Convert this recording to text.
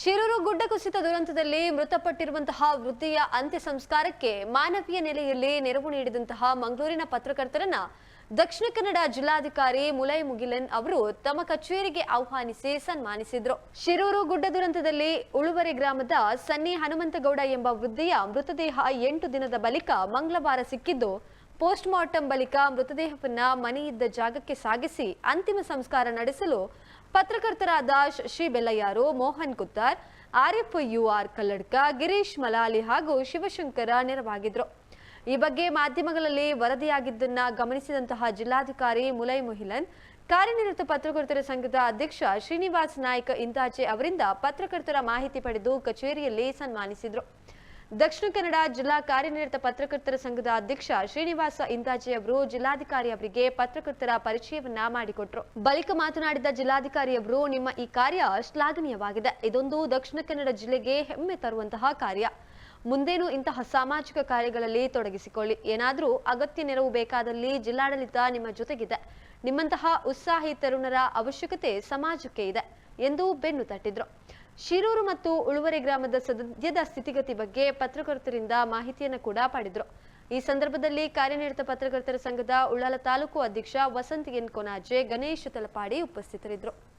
ಶಿರೂರು ಗುಡ್ಡ ಕುಸಿತ ದುರಂತದಲ್ಲಿ ಮೃತಪಟ್ಟಿರುವಂತಹ ವೃತ್ತಿಯ ಅಂತ್ಯ ಸಂಸ್ಕಾರಕ್ಕೆ ಮಾನವೀಯ ನೆಲೆಯಲ್ಲಿ ನೆರವು ನೀಡಿದಂತಹ ಮಂಗಳೂರಿನ ಪತ್ರಕರ್ತರನ್ನ ದಕ್ಷಿಣ ಕನ್ನಡ ಜಿಲ್ಲಾಧಿಕಾರಿ ಮುಲೈ ಮುಗಿಲನ್ ಅವರು ತಮ್ಮ ಕಚೇರಿಗೆ ಆಹ್ವಾನಿಸಿ ಸನ್ಮಾನಿಸಿದ್ರು. ಶಿರೂರು ಗುಡ್ಡ ದುರಂತದಲ್ಲಿ ಉಳುವರೆ ಗ್ರಾಮದ ಸನ್ನಿ ಹನುಮಂತಗೌಡ ಎಂಬ ವೃದ್ಧಿಯ ಮೃತದೇಹ ಎಂಟು ದಿನದ ಬಳಿಕ ಮಂಗಳವಾರ ಸಿಕ್ಕಿದ್ದು ಪೋಸ್ಟ್ ಮಾರ್ಟಂ ಬಳಿಕ ಮೃತದೇಹವನ್ನ ಮನೆಯಿದ್ದ ಜಾಗಕ್ಕೆ ಸಾಗಿಸಿ ಅಂತಿಮ ಸಂಸ್ಕಾರ ನಡೆಸಲು ಪತ್ರಕರ್ತರಾದ ಶಶಿ ಬೆಲ್ಲಯ್ಯಾರು, ಮೋಹನ್ ಕುತ್ತಾರ್ ಆರ್ಎಫ್ ಯುಆರ್ ಕಲ್ಲಡ್ಕ, ಗಿರೀಶ್ ಮಲಾಲಿ ಹಾಗೂ ಶಿವಶಂಕರ ನೆರವಾಗಿದ್ರು. ಈ ಬಗ್ಗೆ ಮಾಧ್ಯಮಗಳಲ್ಲಿ ವರದಿಯಾಗಿದ್ದನ್ನ ಗಮನಿಸಿದಂತಹ ಜಿಲ್ಲಾಧಿಕಾರಿ ಮುಲೈ ಮೊಹಿಲನ್, ಕಾರ್ಯನಿರತ ಪತ್ರಕರ್ತರ ಸಂಘದ ಅಧ್ಯಕ್ಷ ಶ್ರೀನಿವಾಸ್ ನಾಯ್ಕ ಇಂತಾಚೆ ಅವರಿಂದ ಪತ್ರಕರ್ತರ ಮಾಹಿತಿ ಪಡೆದು ಕಚೇರಿಯಲ್ಲಿ ಸನ್ಮಾನಿಸಿದ್ರು. ದಕ್ಷಿಣ ಕನ್ನಡ ಜಿಲ್ಲಾ ಕಾರ್ಯನಿರತ ಪತ್ರಕರ್ತರ ಸಂಘದ ಅಧ್ಯಕ್ಷ ಶ್ರೀನಿವಾಸ ಇಂದಾಜಿ ಅವರು ಜಿಲ್ಲಾಧಿಕಾರಿ ಅವರಿಗೆ ಪತ್ರಕರ್ತರ ಪರಿಚಯವನ್ನ ಮಾಡಿಕೊಟ್ರು. ಬಳಿಕ ಮಾತನಾಡಿದ ಜಿಲ್ಲಾಧಿಕಾರಿ ಅವರು, ನಿಮ್ಮ ಈ ಕಾರ್ಯ ಶ್ಲಾಘನೀಯವಾಗಿದೆ. ಇದೊಂದು ದಕ್ಷಿಣ ಕನ್ನಡ ಜಿಲ್ಲೆಗೆ ಹೆಮ್ಮೆ ತರುವಂತಹ ಕಾರ್ಯ. ಮುಂದೇನು ಇಂತಹ ಸಾಮಾಜಿಕ ಕಾರ್ಯಗಳಲ್ಲಿ ತೊಡಗಿಸಿಕೊಳ್ಳಿ. ಏನಾದರೂ ಅಗತ್ಯ ನೆರವು ಬೇಕಾದಲ್ಲಿ ಜಿಲ್ಲಾಡಳಿತ ನಿಮ್ಮ ಜೊತೆಗಿದೆ. ನಿಮ್ಮಂತಹ ಉತ್ಸಾಹಿ ತರುಣರ ಅವಶ್ಯಕತೆ ಸಮಾಜಕ್ಕೆ ಇದೆ ಎಂದು ಬೆನ್ನು ತಟ್ಟಿದ್ರು. ಶಿರೂರು ಮತ್ತು ಉಳುವರೆ ಗ್ರಾಮದ ಸದ್ಯದ ಸ್ಥಿತಿಗತಿ ಬಗ್ಗೆ ಪತ್ರಕರ್ತರಿಂದ ಮಾಹಿತಿಯನ್ನು ಕೂಡ ಪಡೆದ್ರು. ಈ ಸಂದರ್ಭದಲ್ಲಿ ಕಾರ್ಯನಿರತ ಪತ್ರಕರ್ತರ ಸಂಘದ ಉಳ್ಳಾಲ ತಾಲೂಕು ಅಧ್ಯಕ್ಷ ವಸಂತ್ ಎನ್ ಕೊನಾಜೆ, ಗಣೇಶ್ ತಲಪಾಡಿ ಉಪಸ್ಥಿತರಿದ್ದರು.